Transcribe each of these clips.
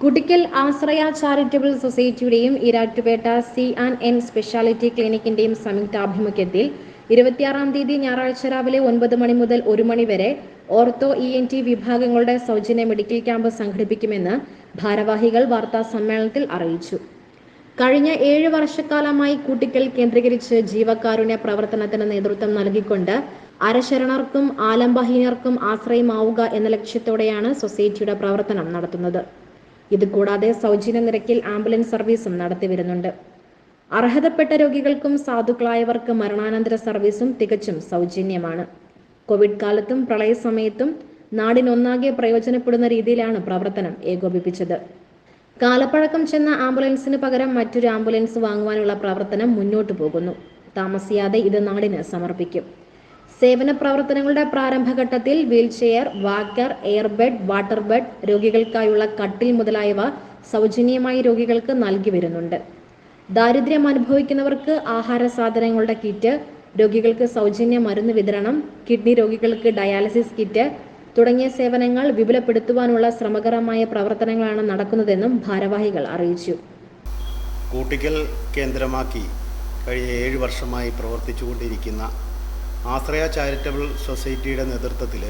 Kuttikkal Ashraya charitable സൊസൈറ്റിയുടെയും Erattupetta C and N speciality ക്ലിനിക്കിന്റെയും സംയുക്താഭിമുഖ്യത്തിൽ ഇരുപത്തിയാറാം തീയതി ഞായറാഴ്ച രാവിലെ ഒൻപത് മണി മുതൽ ഒരു മണി വരെ ഓർത്തോ ഇ എൻ ടി വിഭാഗങ്ങളുടെ സൗജന്യ മെഡിക്കൽ ക്യാമ്പ് സംഘടിപ്പിക്കുമെന്ന് ഭാരവാഹികൾ വാർത്താ സമ്മേളനത്തിൽ അറിയിച്ചു. കഴിഞ്ഞ ഏഴ് വർഷക്കാലമായി കുട്ടിക്കൽ കേന്ദ്രീകരിച്ച് ജീവകാരുണ്യ പ്രവർത്തനത്തിന് നേതൃത്വം നൽകിക്കൊണ്ട് അരശരണർക്കും ആലംബഹീനർക്കും ആശ്രയമാവുക എന്ന ലക്ഷ്യത്തോടെയാണ് സൊസൈറ്റിയുടെ പ്രവർത്തനം നടത്തുന്നത്. ഇതുകൂടാതെ സൗജന്യ നിരക്കിൽ ആംബുലൻസ് സർവീസും നടത്തിവരുന്നുണ്ട് അർഹതപ്പെട്ട രോഗികൾക്കും സാധുക്കളായവർക്ക് മരണാനന്തര സർവീസും തികച്ചും സൗജന്യമാണ്. കോവിഡ് കാലത്തും പ്രളയ സമയത്തും നാടിനൊന്നാകെ പ്രയോജനപ്പെടുന്ന രീതിയിലാണ് പ്രവർത്തനം ഏകോപിപ്പിച്ചത്. കാലപ്പഴക്കം ചെന്ന ആംബുലൻസിന് പകരം മറ്റൊരു ആംബുലൻസ് വാങ്ങുവാനുള്ള പ്രവർത്തനം മുന്നോട്ടു പോകുന്നു. താമസിയാതെ ഇത് നാടിന് സമർപ്പിക്കും. സേവന പ്രവർത്തനങ്ങളുടെ പ്രാരംഭഘട്ടത്തിൽ wheelchair walker airbed water bed രോഗികൾക്കായുള്ള കട്ടിൽ മുതലായവ സൗജന്യമായി രോഗികൾക്ക് നൽകി വരുന്നുണ്ട്. ദാരിദ്ര്യം അനുഭവിക്കുന്നവർക്ക് ആഹാര സാധനങ്ങളുടെ കിറ്റ് രോഗികൾക്ക് സൗജന്യ മരുന്ന് വിതരണം കിഡ്നി രോഗികൾക്ക് ഡയാലിസിസ് കിറ്റ് തുടങ്ങിയ സേവനങ്ങൾ വിപുലപ്പെടുത്തുവാനുള്ള ശ്രമകരമായ പ്രവർത്തനങ്ങളാണ് നടക്കുന്നതെന്നും ഭാരവാഹികൾ അറിയിച്ചു. കൂട്ടിക്കൽ കേന്ദ്രമാക്കി കഴിഞ്ഞ ഏഴ് വർഷമായി പ്രവർത്തിച്ചുകൊണ്ടിരിക്കുന്ന ആശ്രയ ചാരിറ്റബിൾ സൊസൈറ്റിയുടെ നേതൃത്വത്തിൽ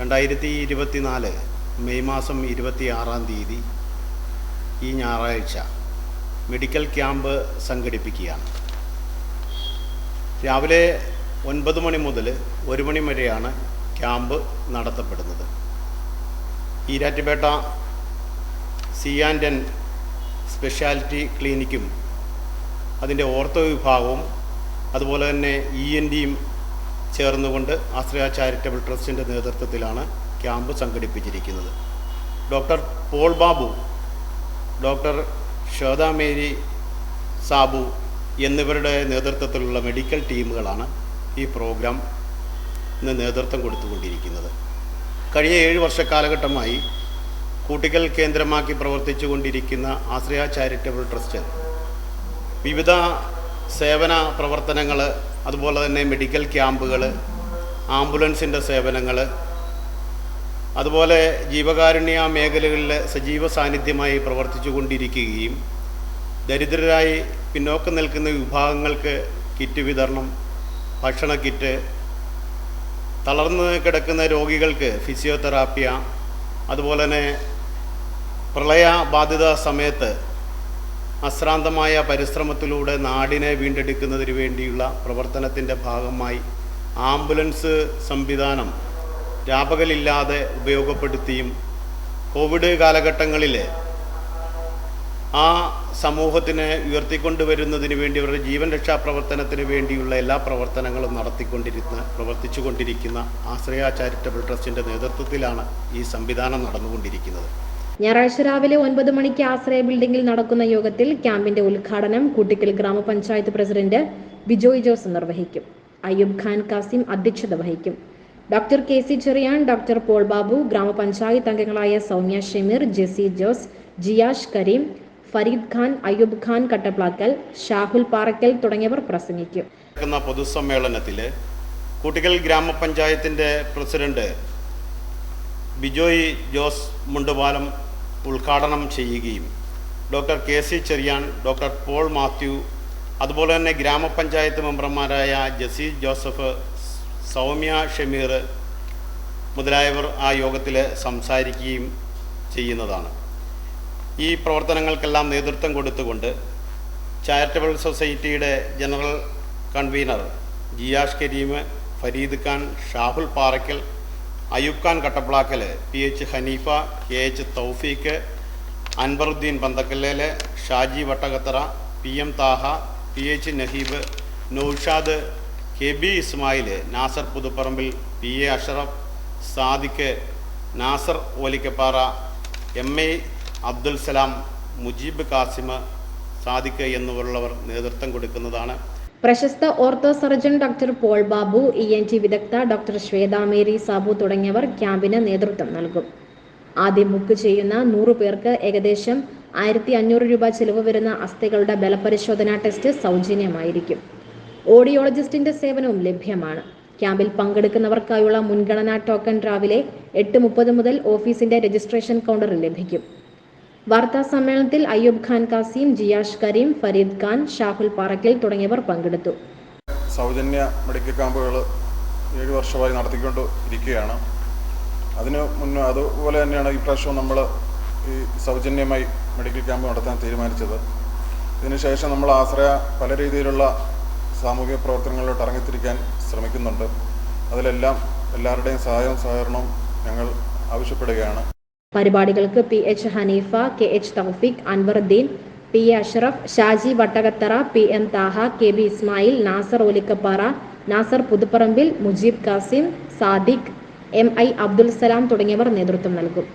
രണ്ടായിരത്തി ഇരുപത്തി നാല് മെയ് മാസം ഇരുപത്തി ആറാം തീയതി ഈ ഞായറാഴ്ച മെഡിക്കൽ ക്യാമ്പ് സംഘടിപ്പിക്കുകയാണ്. രാവിലെ ഒൻപത് മണി മുതൽ ഒരു മണി വരെയാണ് camp നടത്തപ്പെടുന്നത്. Erattupetta C and N speciality ക്ലിനിക്കും അതിന്റെ ഓർത്തോ വിഭാഗവും അതുപോലെ തന്നെ ഇ എൻ ഡിയും ചേർന്നുകൊണ്ട് ആശ്രയ ചാരിറ്റബിൾ ട്രസ്റ്റിന്റെ നേതൃത്വത്തിലാണ് ക്യാമ്പ് സംഘടിപ്പിച്ചിരിക്കുന്നത്. ഡോക്ടർ പോൾ ബാബു ഡോക്ടർ ശ്വേത മേരി സാബു എന്നിവരുടെ നേതൃത്വത്തിലുള്ള മെഡിക്കൽ ടീമുകളാണ് ഈ പ്രോഗ്രാം നേതൃത്വം കൊടുത്തുകൊണ്ടിരിക്കുന്നത്. കഴിഞ്ഞ ഏഴ് വർഷ കാലഘട്ടമായി കൂട്ടിക്കൽ കേന്ദ്രമാക്കി പ്രവർത്തിച്ചു കൊണ്ടിരിക്കുന്ന ആശ്രയ ചാരിറ്റബിൾ ട്രസ്റ്റ് വിവിധ സേവന പ്രവർത്തനങ്ങൾ അതുപോലെ തന്നെ മെഡിക്കൽ ക്യാമ്പുകൾ ആംബുലൻസിന്റെ സേവനങ്ങൾ അതുപോലെ ജീവകാരുണ്യ മേഖലകളിൽ സജീവ സാന്നിധ്യമായി പ്രവർത്തിച്ചു കൊണ്ടിരിക്കുകയും ദരിദ്രരായി പിന്നോക്കം നിൽക്കുന്ന വിഭാഗങ്ങൾക്ക് കിറ്റ് വിതരണം ഭക്ഷണ കിറ്റ് തളർന്ന് കിടക്കുന്ന രോഗികൾക്ക് ഫിസിയോതെറാപ്പിയ അതുപോലെ തന്നെ പ്രളയ ബാധിത സമയത്ത് അശ്രാന്തമായ പരിശ്രമത്തിലൂടെ നാടിനെ വീണ്ടെടുക്കുന്നതിന് വേണ്ടിയുള്ള പ്രവർത്തനത്തിന്റെ ഭാഗമായി ആംബുലൻസ് സംവിധാനം രാപകലില്ലാതെ ഉപയോഗപ്പെടുത്തിയും കോവിഡ് കാലഘട്ടങ്ങളിൽ ആ സമൂഹത്തിനെ ഉയർത്തിക്കൊണ്ടുവരുന്നതിന് വേണ്ടി അവരുടെ ജീവൻ രക്ഷാ പ്രവർത്തനത്തിന് വേണ്ടിയുള്ള എല്ലാ പ്രവർത്തനങ്ങളും നടത്തിക്കൊണ്ടിരുന്ന പ്രവർത്തിച്ചു കൊണ്ടിരിക്കുന്ന ആശ്രയ ചാരിറ്റബിൾ ട്രസ്റ്റിന്റെ നേതൃത്വത്തിലാണ് ഈ സംവിധാനം നടന്നുകൊണ്ടിരിക്കുന്നത്. ഞായറാഴ്ച രാവിലെ ഒൻപത് മണിക്ക് ആശ്രയ ബിൽഡിംഗിൽ നടക്കുന്ന യോഗത്തിൽ ക്യാമ്പിന്റെ ഉദ്ഘാടനം കൂട്ടിക്കൽ ഗ്രാമപഞ്ചായത്ത് പ്രസിഡന്റ് ബിജോയ് ജോസ് നിർവഹിക്കും. അയ്യൂബ് ഖാൻ കാസിം അധ്യക്ഷത വഹിക്കും. Doctor K C Cherian doctor Paul Babu grama panchayat അംഗങ്ങളായ സൗമ്യ ഷമീർ ജെസി ജോസ് ജിയാഷ് കരീം ഫരീദ് ഖാൻ അയ്യൂബ് ഖാൻ കട്ടപ്ലാക്കൽ ഷാഹുൽ പാറക്കൽ തുടങ്ങിയവർ പ്രസംഗിക്കും. പൊതുസമ്മേളനത്തിൽ കൂട്ടിക്കൽ ഗ്രാമപഞ്ചായത്തിന്റെ പ്രസിഡന്റ് ബിജോയ് ജോസ് മുണ്ടുപാലം ഉദ്ഘാടനം ചെയ്യുകയും doctor K C Cherian doctor Paul Mathew അതുപോലെ തന്നെ ഗ്രാമപഞ്ചായത്ത് മെമ്പർമാരായ ജസി ജോസഫ് സൗമ്യ ഷമീർ മുതലായവർ ആ യോഗത്തിൽ സംസാരിക്കുകയും ചെയ്യുന്നതാണ്. ഈ പ്രവർത്തനങ്ങൾക്കെല്ലാം നേതൃത്വം കൊടുത്തുകൊണ്ട് ചാരിറ്റബിൾ സൊസൈറ്റിയുടെ general convener Jiyash Kareem Fareed Khan Shahul Parakkal Ayub Khan Kattaplakkal P H Hanifa K H Thoufeeq Anwaruddeen Panthakkallel Shaji Vattakathara P M Thaha P H Naheeb Noushad K B Ismail Nasar Puthuparambil P A Ashraf Sadiq Nasar Olikkappara M A Abdul Salam Mujeeb Kasim Sadiq എന്നിവരുള്ളവർ നേതൃത്വം കൊടുക്കുന്നതാണ് പ്രശസ്ത ortho surgeon doctor Paul Babu E N T വിദഗ്ധ doctor ശ്വേതാമേരി Sabu തുടങ്ങിയവർ ക്യാമ്പിന് നേതൃത്വം നൽകും. ആദ്യം book ചെയ്യുന്ന നൂറ് പേർക്ക് ഏകദേശം ആയിരത്തി അഞ്ഞൂറ് രൂപ ചിലവ് വരുന്ന അസ്ഥികളുടെ ബലപരിശോധനാ ടെസ്റ്റ് സൗജന്യമായിരിക്കും. ഓഡിയോളജിസ്റ്റിന്റെ സേവനവും ലഭ്യമാണ്. ക്യാമ്പിൽ പങ്കെടുക്കുന്നവർക്കായുള്ള മുൻഗണനാ ടോക്കൺ രാവിലെ എട്ട് മുപ്പത് മുതൽ ഓഫീസിന്റെ രജിസ്ട്രേഷൻ കൗണ്ടറിൽ ലഭിക്കും. വാർത്താ സമ്മേളനത്തിൽ അയ്യൂബ് ഖാൻ കാസിം ജിയാഷ് കരീം ഫരീദ് ഖാൻ ഷാഹുൽ പാറക്കൽ തുടങ്ങിയവർ പങ്കെടുത്തു. സൗജന്യ മെഡിക്കൽ ക്യാമ്പുകൾ ഏഴ് വർഷമായി നടത്തിക്കൊണ്ട് ഇരിക്കുകയാണ് അതിന് മുന്നേ അതുപോലെ തന്നെയാണ് ഈ പ്രാവശ്യം നമ്മൾ ഈ സൗജന്യമായി മെഡിക്കൽ ക്യാമ്പ് നടത്താൻ തീരുമാനിച്ചത്. ഇതിനുശേഷം നമ്മൾ ആശ്രയ പല രീതിയിലുള്ള സാമൂഹിക പ്രവർത്തനങ്ങളിലോട്ട് ഇറങ്ങിത്തിരിക്കാൻ ശ്രമിക്കുന്നുണ്ട്. അതിലെല്ലാം എല്ലാവരുടെയും സഹായവും സഹകരണവും ഞങ്ങൾ ആവശ്യപ്പെടുകയാണ്. പരിപാടികൾക്ക് P H Hanifa K H Thoufeeq Anwaruddeen P A Ashraf Shaji Vattakathara P M Thaha K B Ismail Nasar Olikkappara Nasar Puthuparambil Mujeeb Kasim Sadiq M I Abdul Salam തുടങ്ങിയവർ നേതൃത്വം നൽകും.